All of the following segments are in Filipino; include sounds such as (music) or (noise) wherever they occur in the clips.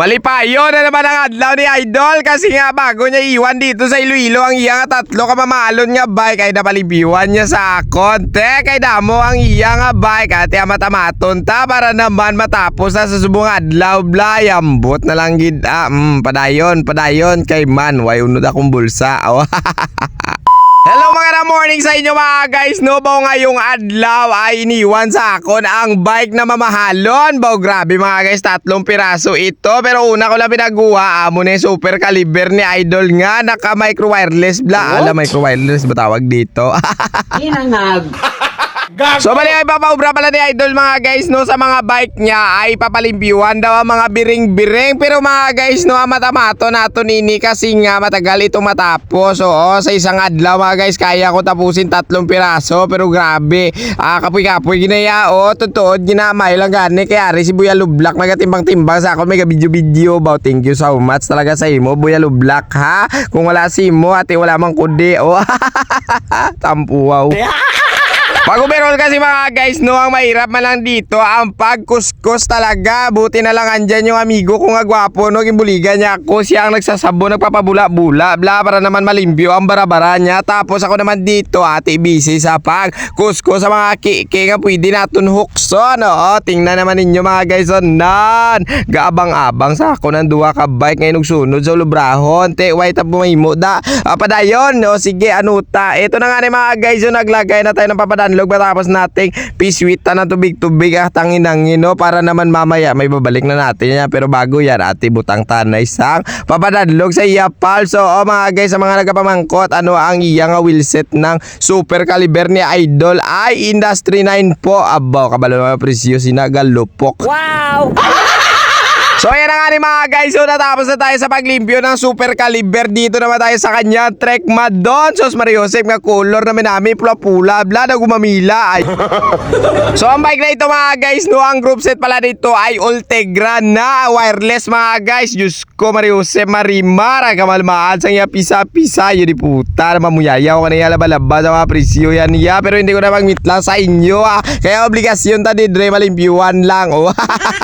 Mali pa, yun na naman ang adlaw ni Idol kasi nga bago niya iwan dito sa Iloilo ang iya nga tatlo ka mamalon nga bike ay napalibiwan niya sa akon. Te, kay damo ang iya nga bike at iya matamaton ta para naman matapos na sa subong adlaw blay ambot na lang gid. Ah, mm, padayon, padayon kay man, way unod akong bulsa. Oh. (laughs) Hello mga na morning sa inyo mga guys. No Bao ngayong adlaw ay iniwan sa akon ang bike na mamahalon. Bao grabe mga guys. Tatlong piraso ito. Pero una ko lang pinaguha amo na yung super caliber ni Idol nga. Naka micro wireless bla. Ala micro wireless ba tawag dito? (laughs) Inangag. So bali ay papaubra pala ni Idol mga guys no sa mga bike niya ay papalimpyuhan daw ang mga biring-biring. Pero mga guys no matamato nato nini kasi nga matagal itong matapos. Oo sa isang adlaw mga guys kaya ko tapusin tatlong piraso. Pero grabe. Ah kapoy-kapoy ginaya o tutuod ginamay lang gani. Kaya rin si Buya Lublak nagatimbang-timbang sa ako. May video-video about. Thank you so much talaga sa imo Buya Lublak ha? Kung wala si mo ate wala mang kundi. Oh (laughs) tampuwaw Pag-overall kasi mga guys, no, ang mahirap man lang dito, ang pagkuskus talaga. Buti na lang andyan yung amigo ko nga gwapo, no, gimbuligan niya ako. Siya ang nagsasabo, nagpapabula-bula, bla, para naman malimpyo ang barabara niya. Tapos ako naman dito, ate, busy sa pagkuskus sa mga kiki nga pwede natin hukso, no. Tingnan naman ninyo mga guys, oh, nan. Gaabang-abang sa ako ng duwa ka bike ngayon sunod sa lubrahon. Te, wait up mo da. Ah, padayon, no, sige, anuta. Ito na nga ni mga guys, yung naglagay na tayo ng papadanlog matapos nating piswit na tubig-tubig at tangin-angin no? Para naman mamaya may babalik na natin yan. Pero bago yan ati butang tanay sang papadanlog sa iya pal so oh, mga guys sa mga nagapamangkot ano ang iya nga wheelset ng super caliber ni Idol ay Industry 9 po. Abaw kabalo mga presyo sinagalupok Wow! (laughs) So ayan na nga ni mga guys, so natapos na tayo sa paglimpyo ng super caliber dito naman tayo sa kanya Trek Madon. So Mario Joseph nga color naman namin pula-pula, bla na gumamila ay. (laughs) so ang bike na ito mga guys, no ang group set pala dito ay Ultegra na wireless mga guys. Diyos ko Mario Joseph Marimar, ang kamalmaan sang iya pisa-pisa, yun di puta, mamuyayaw ka na iya laba-laba sa mga presyo yan niya. Pero hindi ko na mag-meet lang sa inyo ah. Kaya obligasyon ta di Dre malimpyuhan lang. Oh.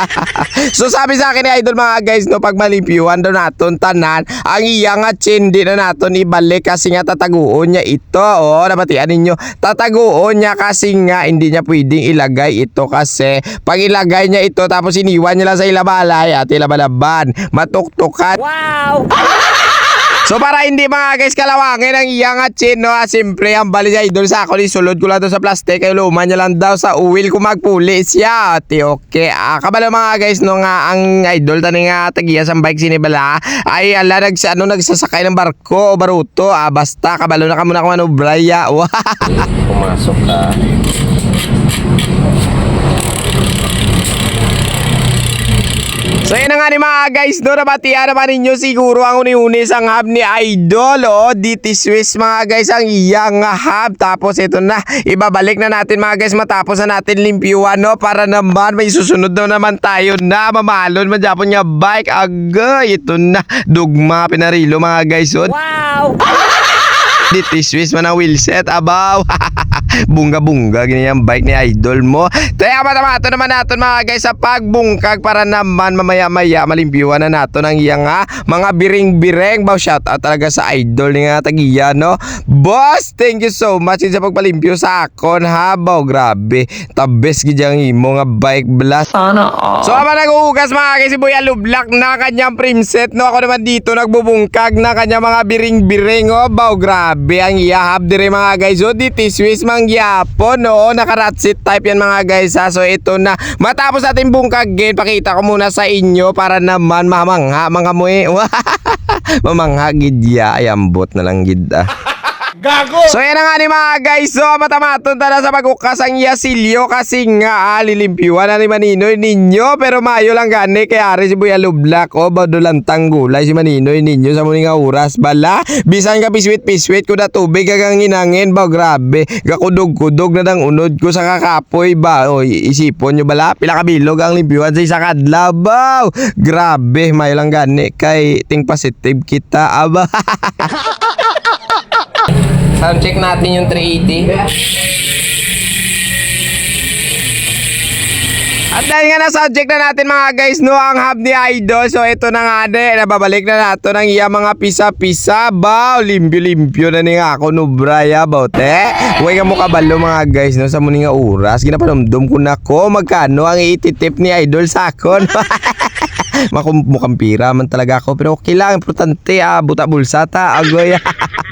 (laughs) so sabi sa akin ni Idol mga guys no pag malimpyuhan daw naton tanan ang iya nga chindi na naton ibalik kasi nga tataguon niya ito. Oh nabatian ninyo. Tataguon niya kasi nga hindi niya pwedeng ilagay ito kasi pag ilagay niya ito tapos iniwan niya lang sa ilabalay at ilabalaban matuktukan. Wow! (laughs) So para hindi mga guys kalawangin ang iyang at chin no ah, Siyempre ang bali sa idol sa ako ni ko lang to sa plastic Kaya luma niya lang daw sa uwil ko magpuli siya Ati okay ah, Kabalo mga guys no nga ang idol tani nga tagiya sa bike sinibala Ay ala nags, ano, nagsasakay ng barko o baruto ah, Basta kabalo na ka muna kung ano braya (laughs) pumasok ka. So yun na nga ni mga guys, no, nabatian naman ninyo siguro ang uni-uni sa hub ni Idol, oh, DT Swiss mga guys, ang iyang hub. Tapos ito na, ibabalik na natin mga guys, matapos na natin limpyuhan, no, para naman may susunod na naman tayo na mamalon man Japon nga bike. Agay, ito na, dugma, pinarilo mga guys, oh. Wow! (laughs) DT Swiss man ang wheelset, abaw. (laughs) Bunga-bunga, ganyan yung bike ni idol mo. Kaya matamato naman natin mga guys sa pagbungkag para naman mamaya-maya malimpyuhan na nato ng iyang nga mga biring-bireng. Baw shoutout talaga sa idol ni nga tagiya, no? Boss, thank you so much sa pagpalimpyo sa akon ha. Baw, grabe. Tabes gidyang imo nga bike blast. Sana all. So ama nag-uugas mga guys si Buya Lublak na kanyang primset no ako naman dito nagbubungkag na kanyang mga biring-biring oh baw grabe ang iyahab dire mga guys. Oh diti Swiss mang yapon. No nakaratsit type yan mga guys ha. So ito na. Matapos natin bungkagin pakita ko muna sa inyo para naman mamangha mga muwi (laughs) mamangha gidya ay ambot na lang gid ah. So yan nga ni mga guys. So matamaton ta na sa pagkukas ang yasilyo Kasi nga ah, lilimpyuhan na ni Maninoy ninyo. Pero mayo lang gani Kaya ari si Buya Lublak O badulantang gulay si Maninoy ninyo Sa muli nga oras. Bala Bisan ka piswit-piswit ko na tubig Kagang hinangin ba grabe. Gakudog-kudog na dang unod ko sa kakapoy. Ba O isipon nyo bala Pila kabilog ang limpyuhan sa isa kadlabaw Grabe mayo lang gani. Kay ting positive kita. Aba (laughs) Sound check natin yung 380. At dahil nga na subject na natin mga guys no ang hub ni Idol. So ito na nga de, nababalik na nato ng iya mga pisa-pisa ba. Limpyo-limpyo na ni nga ako no braya ba te. Huwag ka mo kabalo mga guys no sa muni nga oras. Ginapanomdom ko na ko magkano ang ititip ni Idol sa akon. (laughs) Makum mukhang pira man talaga ako pero okay lang importante ah buta bulsa ta agoy. (laughs)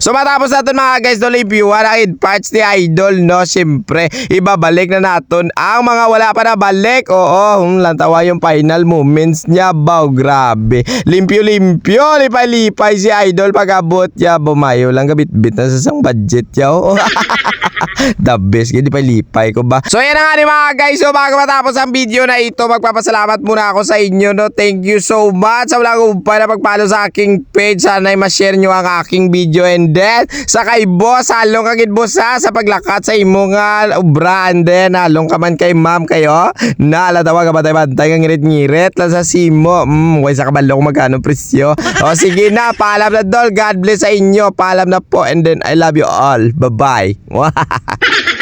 So matapos natin mga guys no reviewan ang id parts ni Idol no? Siyempre ibabalik na natin ang mga wala pa na balik. Oo hmm, lantawa yung final moments niya. Baw grabe. Limpyo limpyo Lipay lipay si Idol pag-abot niya. Bumayo lang gabit-bit na sa isang budget niya Oo. (laughs) The best Hindi pa lipay ko ba? So yan na nga ni mga guys So bago matapos ang video na ito Magpapasalamat muna ako sa inyo no? Thank you so much. Sa walang umpay na pagpalo sa aking page Sana ay ma-share nyo ang aking video And then Sa kay boss Halong kagid boss Sa paglakat sa imo nga And then Halong ka man kay ma'am kayo Na alatawa ka bantay-bantay Kang ngirit-ngirit Lang sa simo. Hmm Way sa kabalo magkano presyo. O sige na Paalam na dol. God bless sa inyo Paalam na po And then I love you all. Bye bye (laughs)